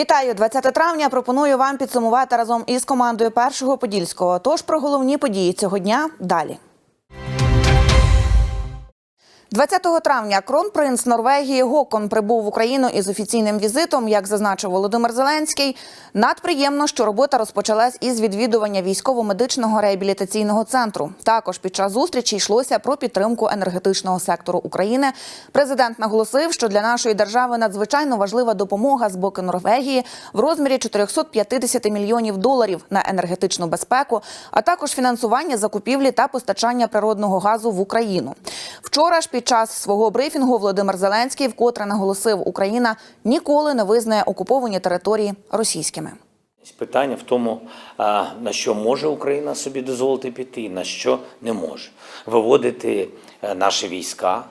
Вітаю 20 травня. Пропоную вам підсумувати разом із командою першого подільського. Тож про головні події цього дня далі. 20 травня кронпринц Норвегії Гокон прибув в Україну із офіційним візитом. Як зазначив Володимир Зеленський, надприємно, що робота розпочалась із відвідування військово-медичного реабілітаційного центру. Також під час зустрічі йшлося про підтримку енергетичного сектору України. Президент наголосив, що для нашої держави надзвичайно важлива допомога з боку Норвегії в розмірі 450 мільйонів доларів на енергетичну безпеку, а також фінансування закупівлі та постачання природного газу в Україну. Вчора ж під час свого брифінгу Володимир Зеленський вкотре наголосив, Україна ніколи не визнає окуповані території російськими. Питання в тому, на що може Україна собі дозволити піти, на що не може. Виводити е, наші війська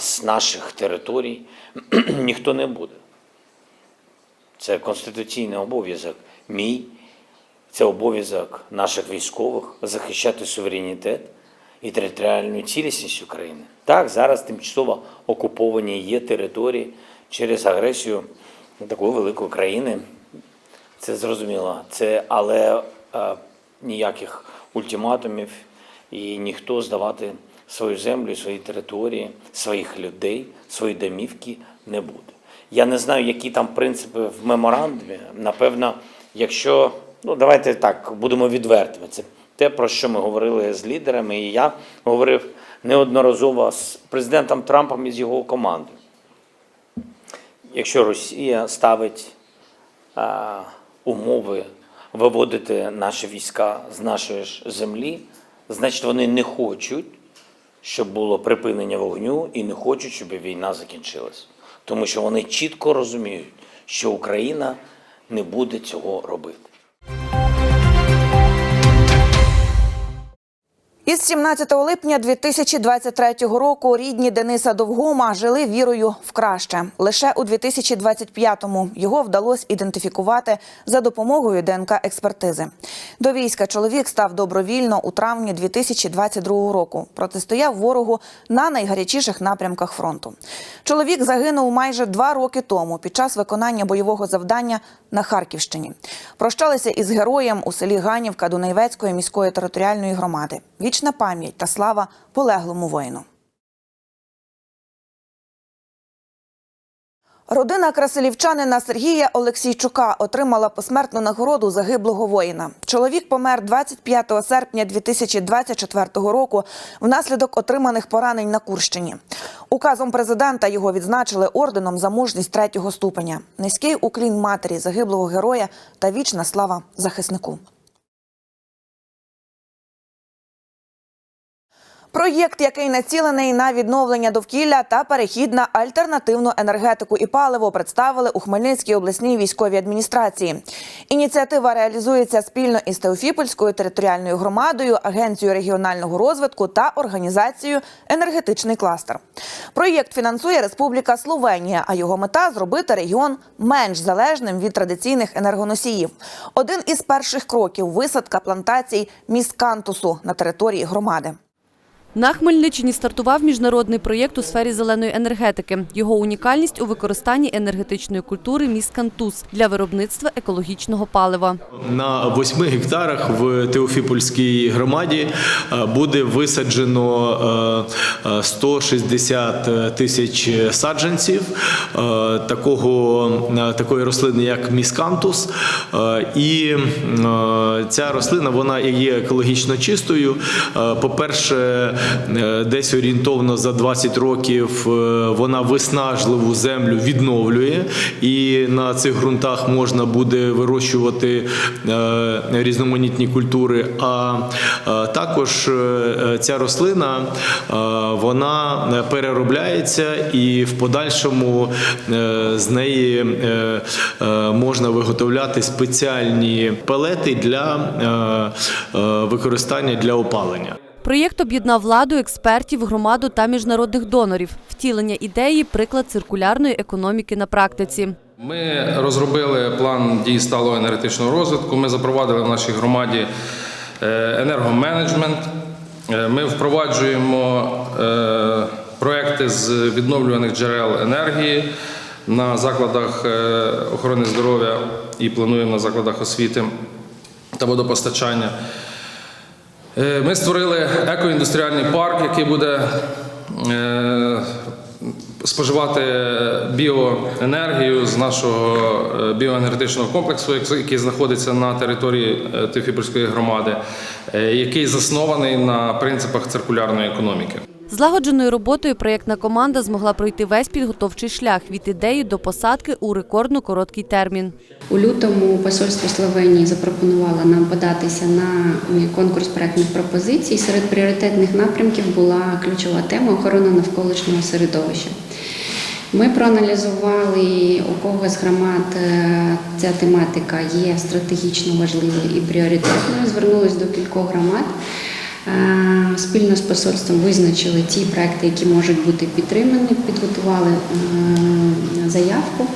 з наших територій ніхто не буде. Це конституційний обов'язок мій, це обов'язок наших військових захищати суверенітет і територіальну цілісність України. Так, зараз тимчасово окуповані є території через агресію такої великої країни. Це зрозуміло. Це, але е, ніяких ультиматумів і ніхто здавати свою землю, свої території, своїх людей, свої домівки не буде. Я не знаю, які там принципи в меморандумі. Напевно, якщо ну давайте так будемо відвертими. Це те, про що ми говорили з лідерами, і я говорив неодноразово з президентом Трампом і з його командою. Якщо Росія ставить а, умови виводити наші війська з нашої ж землі, значить вони не хочуть, щоб було припинення вогню, і не хочуть, щоб війна закінчилась. Тому що вони чітко розуміють, що Україна не буде цього робити. Із 17 липня 2023 року рідні Дениса Довгома жили вірою в краще. Лише у 2025-му його вдалося ідентифікувати за допомогою ДНК-експертизи. До війська чоловік став добровільно у травні 2022 року. Протистояв ворогу на найгарячіших напрямках фронту. Чоловік загинув майже два роки тому під час виконання бойового завдання на Харківщині. Прощалися із героєм у селі Ганівка Дунайвецької міської територіальної громади. Вічна пам'ять та слава полеглому воїну. Родина красилівчанина Сергія Олексійчука отримала посмертну нагороду загиблого воїна. Чоловік помер 25 серпня 2024 року внаслідок отриманих поранень на Курщині. Указом президента його відзначили орденом за мужність третього ступеня. Низький уклін матері загиблого героя та вічна слава захиснику. Проєкт, який націлений на відновлення довкілля та перехід на альтернативну енергетику і паливо, представили у Хмельницькій обласній військовій адміністрації. Ініціатива реалізується спільно із Теофіпольською територіальною громадою, агенцією регіонального розвитку та організацією енергетичний кластер. Проєкт фінансує Республіка Словенія, а його мета зробити регіон менш залежним від традиційних енергоносіїв. Один із перших кроків висадка плантацій міскантусу на території громади. На Хмельниччині стартував міжнародний проєкт у сфері зеленої енергетики. Його унікальність у використанні енергетичної культури міскантуз для виробництва екологічного палива. На 8 гектарах в Теофіпольській громаді е, буде висаджено е, е, 160 тисяч саджанців е, такого, е, такої рослини, як міскантус. Е, І е, ця рослина вона є екологічно чистою. Е, По-перше, е, десь орієнтовно за 20 років е, вона виснажливу землю відновлює, і на цих ґрунтах можна буде вирощувати е, різноманітні культури. А е, також е, ця рослина е, вона е, переробляється і в подальшому е, з неї е, е, можна виготовляти спеціальні пелети для е, е, використання для опалення. Проєкт об'єднав владу, експертів, громаду та міжнародних донорів. Втілення ідеї – приклад циркулярної економіки на практиці. Ми розробили план дій сталого енергетичного розвитку. Ми запровадили в нашій громаді е, енергоменеджмент. Е, Ми впроваджуємо е, проекти з відновлюваних джерел енергії. на закладах охорони здоров'я і плануємо на закладах освіти та водопостачання. Е, Ми створили екоіндустріальний парк, який буде е, споживати біоенергію з нашого е, біоенергетичного комплексу, який знаходиться на території Тифіпольської громади, який заснований на принципах циркулярної економіки. Злагодженою роботою проєктна команда змогла пройти весь підготовчий шлях від ідеї до посадки у рекордно короткий термін. У лютому посольство Словенії запропонувало нам податися на конкурс проектних пропозицій. Серед пріоритетних напрямків була ключова тема охорона навколишнього середовища. Ми проаналізували, у кого з громад е, ця тематика є стратегічно важливою і пріоритетною. Звернулись до кількох громад. Е, Спільно з посольством визначили ті проекти, які можуть бути підтримані, підготували е, заявку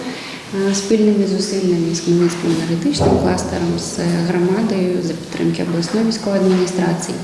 е, спільними зусиллями з Хмельницьким енергетичним кластером, з громадою за підтримки обласної військової адміністрації.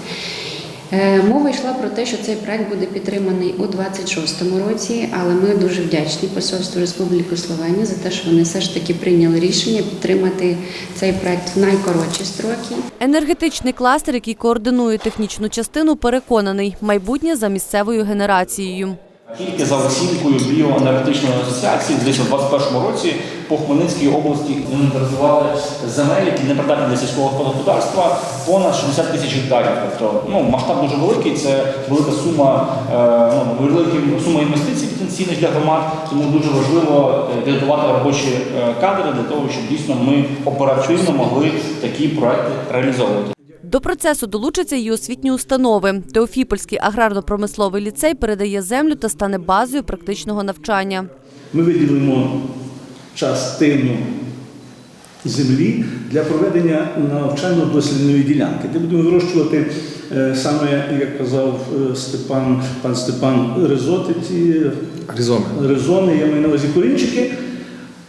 Е, Мова йшла про те, що цей проект буде підтриманий у 26-му році, але ми дуже вдячні посольству Республіки Словенія за те, що вони все ж таки прийняли рішення підтримати цей проект в найкоротші строки. Енергетичний кластер, який координує технічну частину, переконаний майбутнє за місцевою генерацією. Тільки за оцінкою біоенергетичної асоціації, десь у 2021 році по Хмельницькій області інвентаризували земель, які не придатні для сільського господарства, понад 60 тисяч гектарів. Тобто ну, масштаб дуже великий, це велика сума, е, ну, велика сума інвестицій потенційних для громад, тому дуже важливо е, підготувати робочі е, кадри для того, щоб дійсно ми оперативно могли такі проекти реалізовувати. До процесу долучаться й освітні установи. Теофіпольський аграрно-промисловий ліцей передає землю та стане базою практичного навчання. Ми виділимо частину землі для проведення навчально-дослідної ділянки, де будемо вирощувати е, саме, як казав е, Степан, пан Степан Ризоти, ці Різоми. резони, я маю на увазі корінчики.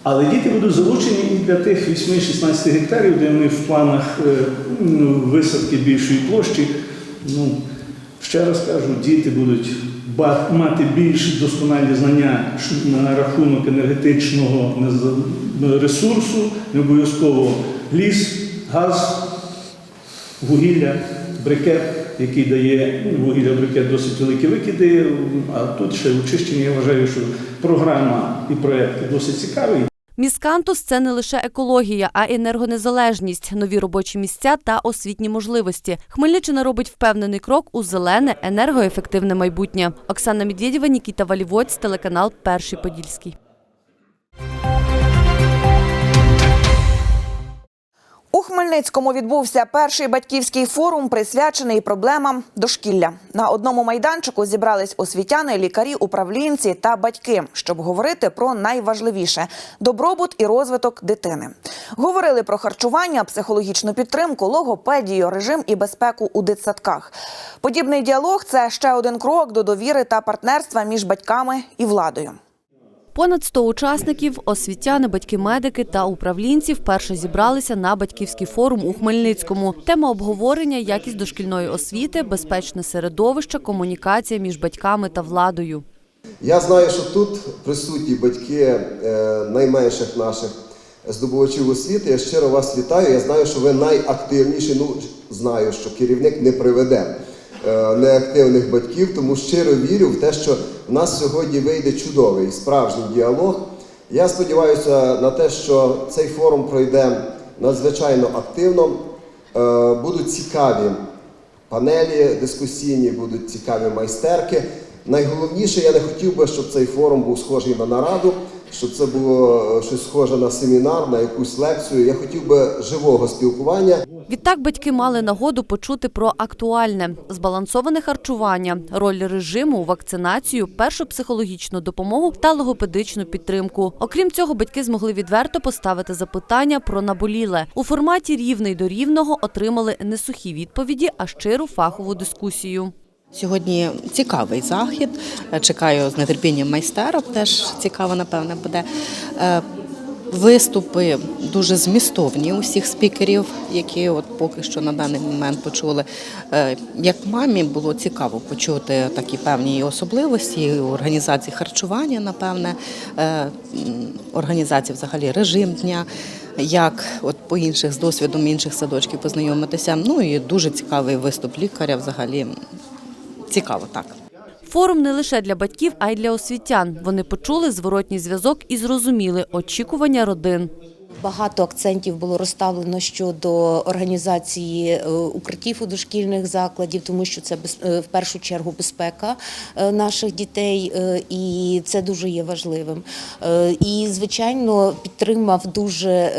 Але діти будуть залучені і для тих 8-16 гектарів, де вони в планах е, висадки більшої площі. Ну, ще раз кажу, діти будуть мати більш досконалі знання на рахунок енергетичного ресурсу, не обов'язково ліс, газ, вугілля, брикет, який дає ну, вугілля брикет досить великі викиди. А тут ще очищення. Я вважаю, що програма і проєкт досить цікавий. Міскантус це не лише екологія, а енергонезалежність, нові робочі місця та освітні можливості. Хмельниччина робить впевнений крок у зелене енергоефективне майбутнє. Оксана Медведєва, Нікіта Валівоць, телеканал Перший Подільський. У Хмельницькому відбувся перший батьківський форум, присвячений проблемам дошкілля. На одному майданчику зібрались освітяни, лікарі, управлінці та батьки, щоб говорити про найважливіше добробут і розвиток дитини. Говорили про харчування, психологічну підтримку, логопедію, режим і безпеку у дитсадках. Подібний діалог це ще один крок до довіри та партнерства між батьками і владою. Понад 100 учасників, освітяни, батьки-медики та управлінці вперше зібралися на батьківський форум у Хмельницькому. Тема обговорення якість дошкільної освіти, безпечне середовище, комунікація між батьками та владою. Я знаю, що тут присутні батьки е, найменших наших здобувачів освіти. Я щиро вас вітаю. Я знаю, що ви найактивніші. Ну, знаю, що керівник не приведе неактивних батьків, тому щиро вірю в те, що в нас сьогодні вийде чудовий справжній діалог. Я сподіваюся на те, що цей форум пройде надзвичайно активно. Е, Будуть цікаві панелі дискусійні, будуть цікаві майстерки. Найголовніше, я не хотів би, щоб цей форум був схожий на нараду, щоб це було е, щось схоже на семінар, на якусь лекцію. Я хотів би живого спілкування. Відтак батьки мали нагоду почути про актуальне збалансоване харчування, роль режиму, вакцинацію, першу психологічну допомогу та логопедичну підтримку. Окрім цього, батьки змогли відверто поставити запитання про наболіле. У форматі рівний до рівного отримали не сухі відповіді, а щиру фахову дискусію. Сьогодні цікавий захід. Чекаю з нетерпінням майстерок. Теж цікаво, напевне, буде. Е, Виступи дуже змістовні усіх спікерів, які от поки що на даний момент почули. Е, Як мамі було цікаво почути такі певні особливості організації харчування, напевне, е, організації взагалі режим дня. Як от по інших з досвідом інших садочків познайомитися. Ну і дуже цікавий виступ лікаря. Взагалі цікаво так. Форум не лише для батьків, а й для освітян. Вони почули зворотній зв'язок і зрозуміли очікування родин. Багато акцентів було розставлено щодо організації е, укриттів у дошкільних закладів, тому що це е, в першу чергу безпека е, наших дітей, і це дуже є важливим. І, звичайно, підтримав дуже.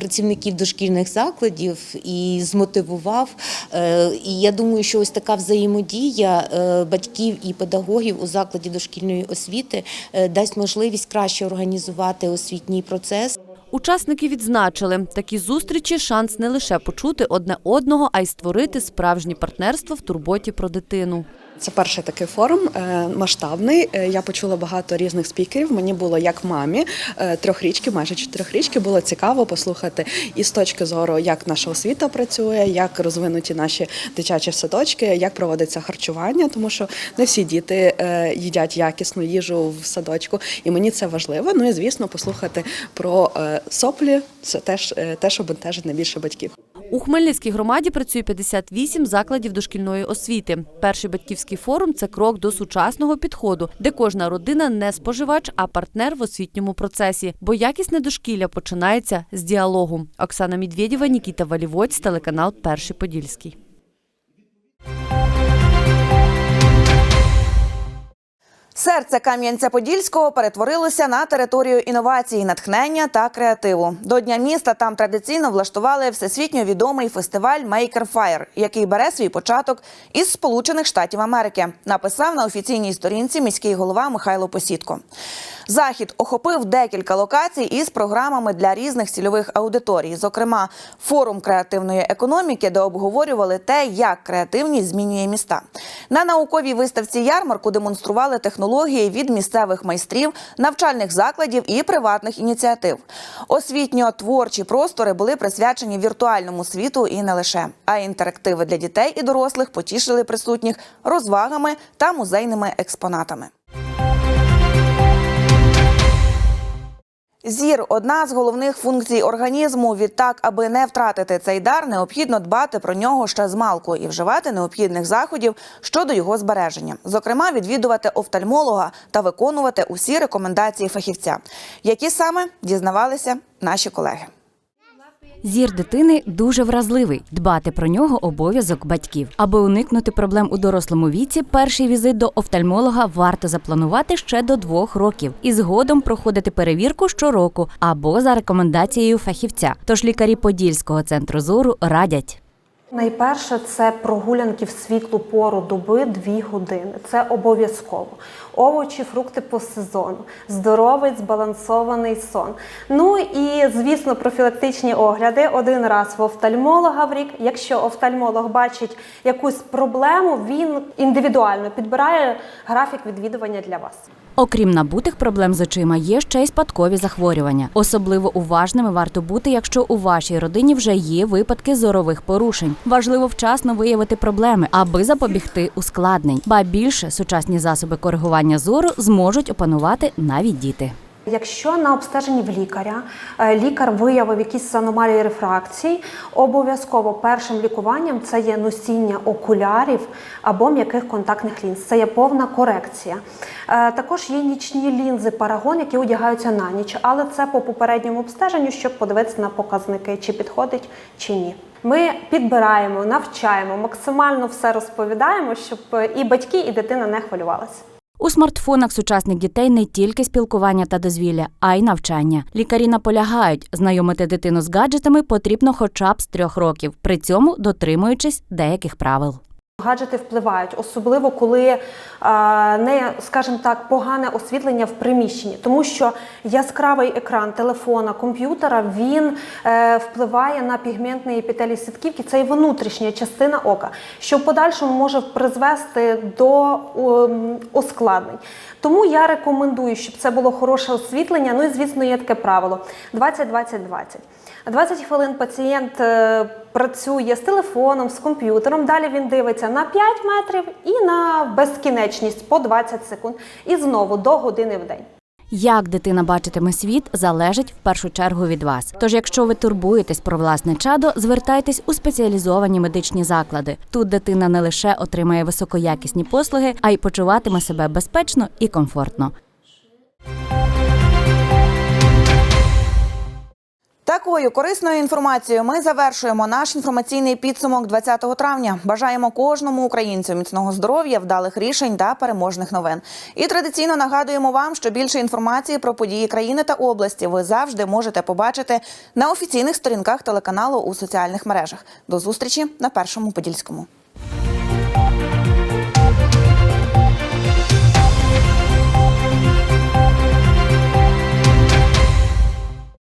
Працівників дошкільних закладів і змотивував. Е, І я думаю, що ось така взаємодія е, батьків і педагогів у закладі дошкільної освіти е, дасть можливість краще організувати освітній процес. Учасники відзначили, такі зустрічі шанс не лише почути одне одного, а й створити справжнє партнерство в турботі про дитину. Це перший такий форум е, масштабний. Е, Я почула багато різних спікерів. Мені було як мамі е, трьохрічки, майже чотирьохрічки, було цікаво послухати і з точки зору, як наша освіта працює, як розвинуті наші дитячі садочки, як проводиться харчування, тому що не всі діти їдять якісну їжу в садочку, і мені це важливо. Ну і звісно, послухати про соплі. Це теж е, те, що бентежить найбільше батьків. У Хмельницькій громаді працює 58 закладів дошкільної освіти. Перший батьківський форум це крок до сучасного підходу, де кожна родина не споживач, а партнер в освітньому процесі. Бо якісне дошкілля починається з діалогу. Оксана Медведєва, Нікіта Валівоць, телеканал Перший Подільський. Серце Кам'янця-Подільського перетворилося на територію інновацій, натхнення та креативу. До Дня міста там традиційно влаштували всесвітньо відомий фестиваль Maker Fire, який бере свій початок із Сполучених Штатів Америки. Написав на офіційній сторінці міський голова Михайло Посідко. Захід охопив декілька локацій із програмами для різних цільових аудиторій, зокрема форум креативної економіки, де обговорювали те, як креативність змінює міста. На науковій виставці ярмарку демонстрували технології від місцевих майстрів, навчальних закладів і приватних ініціатив. Освітньо-творчі простори були присвячені віртуальному світу і не лише. А інтерактиви для дітей і дорослих потішили присутніх розвагами та музейними експонатами. Зір одна з головних функцій організму. Відтак, аби не втратити цей дар, необхідно дбати про нього ще з малку і вживати необхідних заходів щодо його збереження, зокрема, відвідувати офтальмолога та виконувати усі рекомендації фахівця, які саме дізнавалися наші колеги. Зір дитини дуже вразливий. Дбати про нього обов'язок батьків. Аби уникнути проблем у дорослому віці, перший візит до офтальмолога варто запланувати ще до двох років і згодом проходити перевірку щороку або за рекомендацією фахівця. Тож лікарі Подільського центру зору радять. Найперше це прогулянки в світлу пору доби 2 години. Це обов'язково. Овочі, фрукти по сезону, здоровий збалансований сон. Ну і звісно, профілактичні огляди один раз в офтальмолога в рік. Якщо офтальмолог бачить якусь проблему, він індивідуально підбирає графік відвідування для вас. Окрім набутих проблем з очима, є ще й спадкові захворювання. Особливо уважними варто бути, якщо у вашій родині вже є випадки зорових порушень. Важливо вчасно виявити проблеми, аби запобігти ускладнень. Ба більше сучасні засоби коригування зору зможуть опанувати навіть діти. Якщо на обстеженні в лікаря е, лікар виявив якісь аномалії рефракцій, обов'язково першим лікуванням це є носіння окулярів або м'яких контактних лінз. Це є повна корекція. Е, Також є нічні лінзи парагон, які одягаються на ніч, але це по попередньому обстеженню, щоб подивитися на показники, чи підходить чи ні. Ми підбираємо, навчаємо, максимально все розповідаємо, щоб і батьки, і дитина не хвилювалися. У смартфонах сучасних дітей не тільки спілкування та дозвілля, а й навчання. Лікарі наполягають, знайомити дитину з гаджетами потрібно хоча б з трьох років, при цьому дотримуючись деяких правил. Гаджети впливають, особливо коли е, не, скажімо так, погане освітлення в приміщенні, тому що яскравий екран телефона, комп'ютера він е, впливає на пігментний епітелій сітківки, це і внутрішня частина ока, що в подальшому може призвести до е, ускладнень. Тому я рекомендую, щоб це було хороше освітлення. Ну і звісно, є таке правило: 20-20-20. 20 хвилин пацієнт е, працює з телефоном, з комп'ютером. Далі він дивиться на 5 метрів і на безкінечність по 20 секунд. І знову до години в день. Як дитина бачитиме світ, залежить в першу чергу від вас. Тож, якщо ви турбуєтесь про власне чадо, звертайтесь у спеціалізовані медичні заклади. Тут дитина не лише отримає високоякісні послуги, а й почуватиме себе безпечно і комфортно. Такою корисною інформацією ми завершуємо наш інформаційний підсумок 20 травня. Бажаємо кожному українцю міцного здоров'я, вдалих рішень та переможних новин. І традиційно нагадуємо вам, що більше інформації про події країни та області ви завжди можете побачити на офіційних сторінках телеканалу у соціальних мережах. До зустрічі на першому подільському.